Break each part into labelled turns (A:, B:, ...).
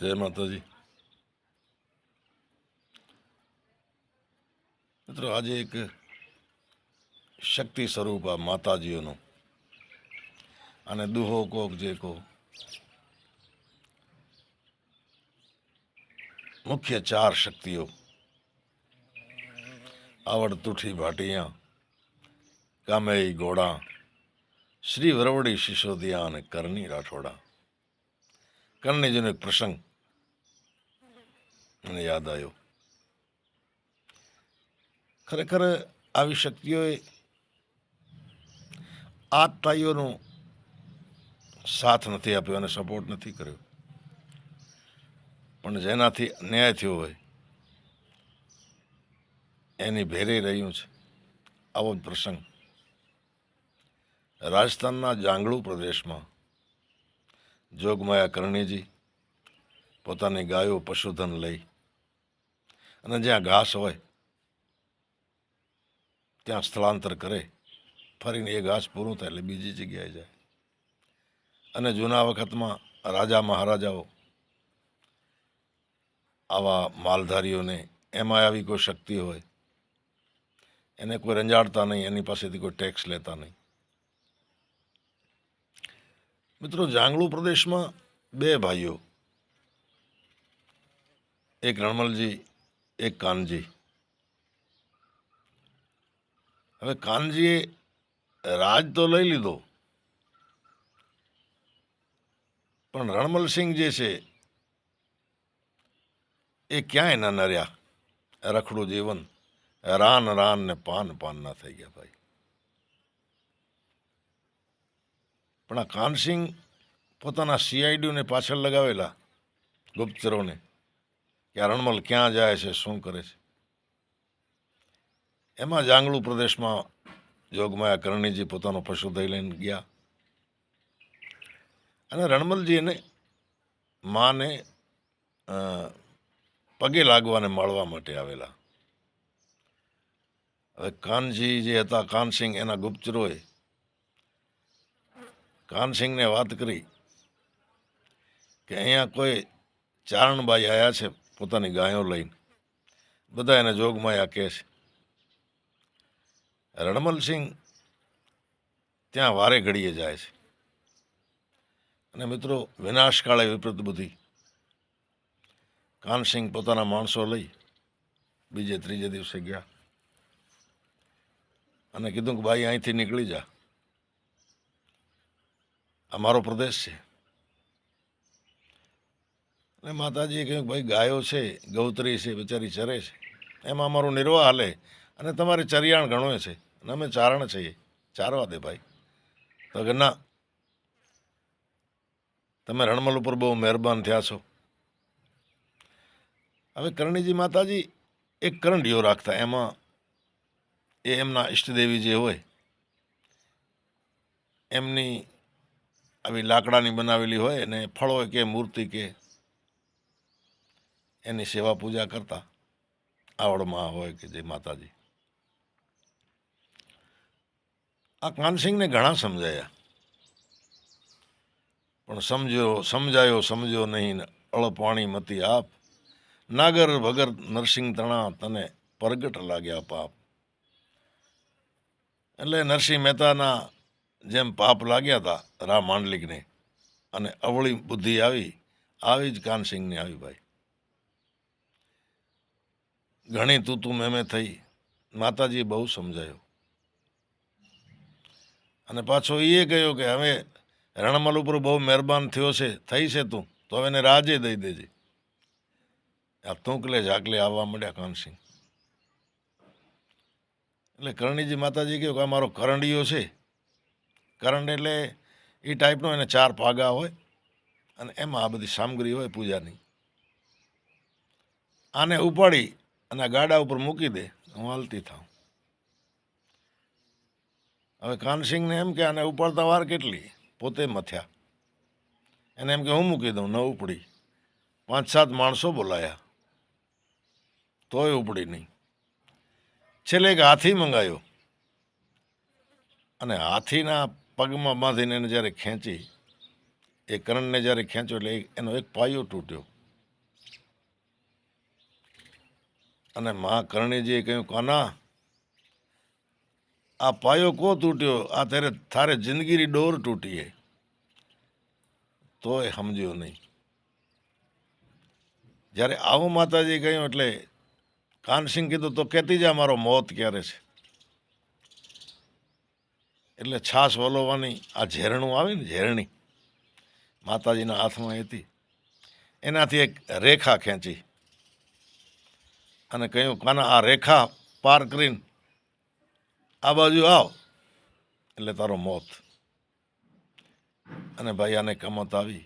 A: જય માતાજી મિત્રો, આજે એક શક્તિ સ્વરૂપ આ માતાજીઓનું અને દુહો કોક જે કહો મુખ્ય ચાર શક્તિઓ. આવડ તુઠી ભાટિયા, કામેઈ ગોળા, શ્રી વરવડી શિશોદિયા અને કરણી રાઠોડા. કરણીજીનો એક પ્રસંગ મને યાદ આવ્યો. ખરેખર આવી શક્તિઓએ આ તાઈઓનો સાથ નથી આપ્યો અને સપોર્ટ નથી કર્યો. પણ જેનાથી અન્યાય થયો હોય, એની ભેરે રહ્યું છે. આવો પ્રસંગ. રાજસ્થાનના જાંગળુ પ્રદેશમાં જોગમાયા કરણીજી પોતાની ગાયો પશુધન લઈ અને જ્યાં ઘાસ હોય, ત્યાં સ્થળાંતર કરે. ફરીને એ ઘાસ પૂરું થાય એટલે બીજી જગ્યાએ જાય. અને જૂના વખતમાં રાજા મહારાજાઓ આવા માલધારીઓને એમાં આવી કોઈ શક્તિ હોય, એને કોઈ રંજાડતા નહીં, એની પાસેથી કોઈ ટેક્સ લેતા નહીં. મિત્રો, જાંગળુ પ્રદેશમાં બે ભાઈઓ, એક રણમલજી એક કાનજી. હવે કાનજીએ રાજ તો લઈ લીધો. પણ રણમલસિંહ જે છે, એ ક્યાંય ના નર્યા. રખડું જીવન, રાન રાન ને પાન પાન ના થઈ ગયા ભાઈ. પણ આ કાનસિંહ પોતાના સીઆઈડીઓને પાછળ લગાવેલા ગુપ્તચરોને કે રણમલ ક્યાં જાય છે, શું કરે છે? એમાં જાંગલુ પ્રદેશમાં જોગમાયા કરણીજી પોતાનો પશુ દઈ લઈને ગયા. અને રણમલજી એને માને પગે લાગવાને મળવા માટે આવેલા. હવે કાનજી જે હતા, કાનસિંહ એના ગુપ્તરોએ કાનસિંહને વાત કરી કે અહીંયા કોઈ ચારણબાઈ આવ્યા છે? પોતાની ગાયો લઈને. બધા એને જોગમાયા કહે છે. રણમલસિંહ ત્યાં વારે ઘડીએ જાય છે. અને મિત્રો, વિનાશકાળે વિપરીત બુદ્ધિ કાનસિંહ પોતાના માણસો લઈ બીજે ત્રીજે દિવસે ગયા. અને કીધું કે, ભાઈ, અહીંથી નીકળી જા. આ મારો પ્રદેશ છે. અને માતાજીએ કહ્યું, ભાઈ, ગાયો છે, ગૌતરી છે, બિચારી ચરે છે. એમાં અમારો નિર્વાહ હાલે. અને તમારે ચરિયાણ ઘણો છે. અને અમે ચારણ છીએ. ચારવા દે ભાઈ. તો કે, ના. તમે રણમલ ઉપર બહુ મહેરબાન થયા છો. હવે કરણીજી માતાજી એક કરંડીઓ રાખતા. એમાં એ એમના ઈષ્ટદેવી જે હોય, એમની આવી લાકડાની બનાવેલી હોય અને ફળો કે મૂર્તિ કે એની સેવા પૂજા કરતા આવડમાં હોય કે જે માતાજી. આ કાનસિંહને ઘણા સમજાયા. પણ સમજ્યો, સમજાયો, સમજ્યો નહીં ને અળ મતી આપ. નાગર વગર નરસિંહ તણા તને પરગટ લાગ્યા પાપ. એટલે નરસિંહ મહેતાના જેમ પાપ લાગ્યા હતા રા માંડલિકને અને અવળી બુદ્ધિ આવી આવી જ કાનસિંહને આવી ભાઈ. ઘણી તું તું મેમે થઈ. માતાજીએ બહુ સમજાયો. અને પાછો એ કહ્યો કે હવે રણમલ ઉપર બહુ મહેરબાન થયો છે, થઈ છે તું, તો હવે એને રાજે દઈ દેજે. આ તુંકલે ઝાકલે આવવા માંડ્યા કાનસિંહ. એટલે કરણીજી માતાજી કહ્યું કે આ મારો કરંડિયો છે. કરંડ એટલે એ ટાઈપનો એને ચાર પાગા હોય અને એમાં આ બધી સામગ્રી હોય પૂજાની. આને ઉપાડી અને ગાડા ઉપર મૂકી દે, હું હાલતી થાઉં. હવે કાનસિંહને એમ કે આને ઉપાડતા વાર કેટલી? પોતે મથ્યા. એને એમ કે હું મૂકી દઉં, ન ઉપડી. પાંચ સાત માણસો બોલાયા. તોય ઉપડી નહીં. છેલ્લે એક હાથી મંગાયો. અને હાથીના પગમાં બાંધીને એને જ્યારે ખેંચી, એ કરણને જ્યારે ખેંચ્યો એટલે એનો એક પાયો તૂટ્યો. અને મા કરણીજીએ કહ્યું, કાના, આ પાયો કો તૂટ્યો? આ તારે તારે જિંદગીની ડોર હે. એ સમજ્યો નહીં. જ્યારે આવું માતાજી કહ્યું, એટલે કાનસિંહ કીધું, તો કહેતી જા, મારો મોત ક્યારે છે? એટલે છાશ વલોવાની આ ઝેરણું આવે ને, ઝેરણી માતાજીના હાથમાં હતી. એનાથી એક રેખા ખેંચી. અને કહ્યું, કાના, આ રેખા પાર કરીને આ બાજુ આવ. એટલે તારો મોત. અને ભાઈ આને કમત આવી.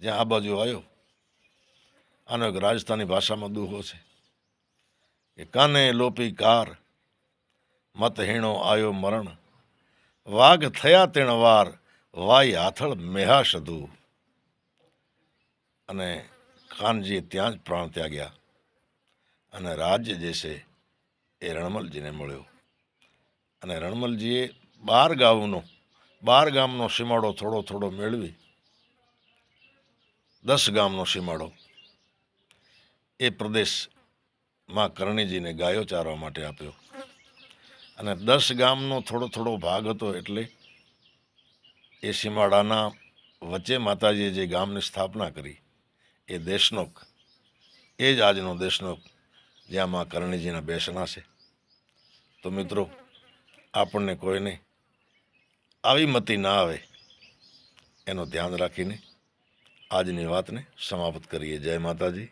A: જ્યાં આ બાજુ આવ્યો, આનો એક રાજસ્થાની ભાષામાં દુહો છે કે, કાને લોપી કાર, મત હીણો આયો મરણ. વાઘ થયા તેણ વાર, વાઈ હાથળ મેહા સધુ અને ખાનજી ત્યાં જ પ્રાણ ત્યાગ્યા. અને રાજ્ય જે છે એ રણમલજીને મળ્યો. અને રણમલજીએ બાર ગામનો બાર ગામનો સીમાડો થોડો થોડો મેળવી. દસ ગામનો સીમાડો. એ પ્રદેશમાં કરણીજીને ગાયો ચારવા માટે આપ્યો. અને દસ ગામનો થોડો થોડો ભાગ હતો એટલે એ સીમાડાના વચ્ચે માતાજીએ જે ગામની સ્થાપના કરી, એ દેશનોક, એ જ આજનો દેશનોક જ્યાં માં કરણીજીના બેસણા છે. તો મિત્રો, આપણને કોઈને આવી મતી ના આવે, એનું ધ્યાન રાખીને આજની વાતને સમાપ્ત કરીએ. જય માતાજી.